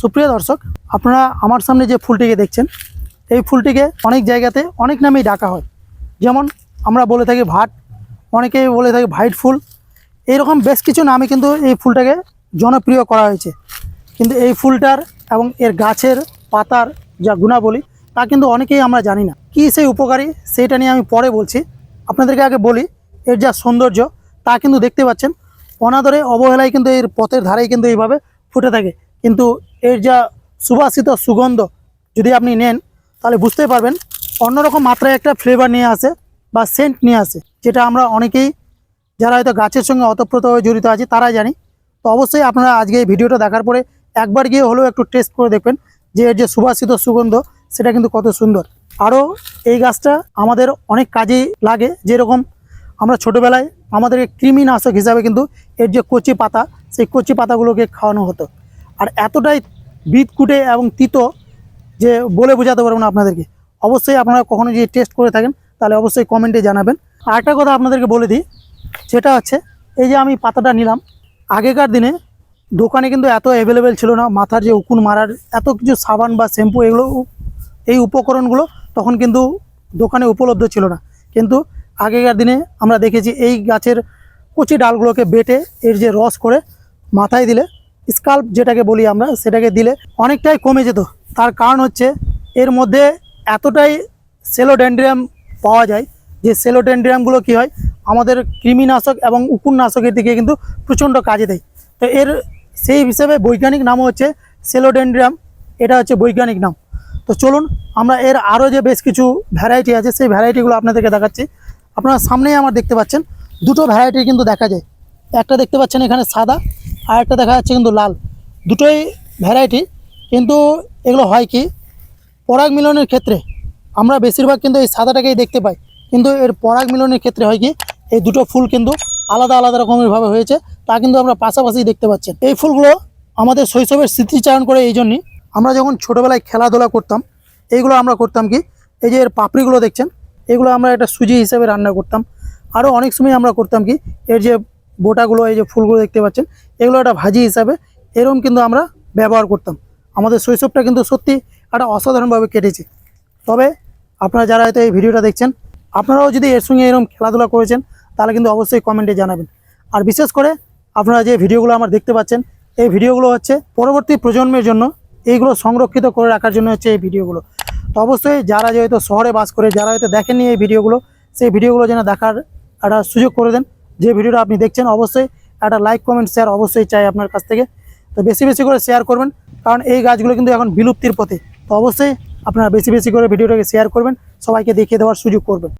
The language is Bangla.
সুপ্রিয় দর্শক, আপনারা আমার সামনে যে ফুলটিকে দেখছেন, এই ফুলটিকে অনেক জায়গাতে অনেক নামেই ডাকা হয়। যেমন আমরা বলে থাকি ভাট, অনেকেই বলে থাকি ভাইট ফুল। এইরকম বেশ কিছু নামে কিন্তু এই ফুলটাকে জনপ্রিয় করা হয়েছে। কিন্তু এই ফুলটার এবং এর গাছের পাতার যা গুণাবলী, তা কিন্তু অনেকেই আমরা জানি না। কী সেই উপকারী, সেইটা নিয়ে আমি পরে বলছি। আপনাদেরকে আগে বলি, এর যা সৌন্দর্য, তা কিন্তু দেখতে পাচ্ছেন। অনাদরে অবহেলায় কিন্তু এর পথের ধারেই কিন্তু এইভাবে ফুটে থাকে। কিন্তু এর যা সুবাসিত সুগন্ধ যদি আপনি নেন, তাহলে বুঝতেই পারবেন অন্যরকম মাত্রায় একটা ফ্লেভার নিয়ে আসে বা সেন্ট নিয়ে আসে, যেটা আমরা অনেকেই যারা হয়তো গাছের সঙ্গে অতপ্রতভাবে জড়িত আছে, তারাই জানি। তো অবশ্যই আপনারা আজকে এই ভিডিওটা দেখার পরে একবার গিয়ে হলেও একটু টেস্ট করে দেখবেন যে এর যে সুবাসিত সুগন্ধ, সেটা কিন্তু কত সুন্দর। আরও এই গাছটা আমাদের অনেক কাজেই লাগে, যেরকম আমরা ছোটোবেলায় আমাদেরকে কৃমিনাশক হিসাবে কিন্তু এর যে কচি পাতা, সেই কচি পাতাগুলোকে খাওয়ানো হতো। আর এতটাই বিদকুটে এবং তিতো যে বলে বোঝাতে পারব না আপনাদেরকে। অবশ্যই আপনারা কখনো যদি টেস্ট করে থাকেন, তাহলে অবশ্যই কমেন্টে জানাবেন। আর একটা কথা আপনাদেরকে বলে দিই, সেটা হচ্ছে, এই যে আমি পাতাটা নিলাম, আগেকার দিনে দোকানে কিন্তু এত অ্যাভেলেবেল ছিল না, মাথার যে উকুন মারার, এত কিছু সাবান বা শ্যাম্পু এগুলো, এই উপকরণগুলো তখন কিন্তু দোকানে উপলব্ধ ছিল না। কিন্তু আগেকার দিনে আমরা দেখেছি, এই গাছের কচি ডালগুলোকে বেটে এর যে রস করে মাথায় দিলে স্কাল্প যেটাকে বলি আমরা, সেটাকে দিলে অনেকটাই কমে যেত। তার কারণ হচ্ছে এর মধ্যে এতটাই সেলোডেন্ড্রিয়াম পাওয়া যায় যে সেলোডেন্ড্রিয়ামগুলো কি হয়, আমাদের কৃমিনাশক এবং উকুননাশকের দিকে কিন্তু প্রচণ্ড কাজে দেয়। তো এর সেই হিসেবে বৈজ্ঞানিক নামও হচ্ছে সেলোডেন্ড্রিয়াম, এটা হচ্ছে বৈজ্ঞানিক নাম। তো চলুন, আমরা এর আরও যে বেশ কিছু ভ্যারাইটি আছে, সেই ভ্যারাইটিগুলো আপনাদেরকে দেখাচ্ছি। আপনারা সামনেই আমার দেখতে পাচ্ছেন, দুটো ভ্যারাইটি কিন্তু দেখা যায়। একটা দেখতে পাচ্ছেন এখানে সাদা আর একটা দেখা যাচ্ছে কিন্তু লাল। দুটোই ভ্যারাইটি কিন্তু এগুলো হয় কি? পরাগ মিলনের ক্ষেত্রে আমরা বেশিরভাগ কিন্তু এই সাদাটাকেই দেখতে পাই। কিন্তু এর পরাগ মিলনের ক্ষেত্রে হয় কি? এই দুটো ফুল কিন্তু আলাদা আলাদা রকমের ভাবে হয়েছে, তা কিন্তু আমরা পাশাপাশি দেখতে পাচ্ছি এই ফুলগুলো আমাদের শৈশবের স্মৃতিচারণ করে এই জন্যই আমরা যখন ছোটোবেলায় খেলাধুলা করতাম, এইগুলো আমরা করতাম কি? এই যে এর পাপড়িগুলো দেখছেন, এগুলো আমরা একটা সুজি হিসেবে রান্না করতাম। আরও অনেক সময় আমরা করতাম কি? এর যে বোটাগুলো, এই যে ফুলগুলো দেখতে পাচ্ছেন, এগুলো একটা ভাজি হিসাবে এরকম কিন্তু আমরা ব্যবহার করতাম। আমাদের শৈশবটা কিন্তু সত্যি একটা অসাধারণভাবে কেটেছে। তবে আপনারা যারা হয়তো এই ভিডিওটা দেখছেন, আপনারাও যদি এর সঙ্গে এরকম খেলাধুলা করেছেন, তাহলে কিন্তু অবশ্যই কমেন্টে জানাবেন। আর বিশেষ করে আপনারা যে ভিডিওগুলো আমার দেখতে পাচ্ছেন, এই ভিডিওগুলো হচ্ছে পরবর্তী প্রজন্মের জন্য এইগুলো সংরক্ষিত করে রাখার জন্য হচ্ছে এই ভিডিওগুলো। তো অবশ্যই যারা যেহেতু শহরে বাস করে, যারা হয়তো দেখেননি এই ভিডিওগুলো, সেই ভিডিওগুলো যেন দেখার একটা সুযোগ করে দেন। যে ভিডিওটা আপনি দেখছেন, অবশ্যই একটা লাইক কমেন্ট শেয়ার অবশ্যই চাই আপনার কাছ থেকে। তো বেশি বেশি করে শেয়ার করবেন, কারণ এই গাছগুলো কিন্তু এখন বিলুপ্তির পথে। তো অবশ্যই আপনারা বেশি বেশি করে ভিডিওটাকে শেয়ার করবেন, সবাইকে দেখিয়ে দেওয়ার সুযোগ করবেন।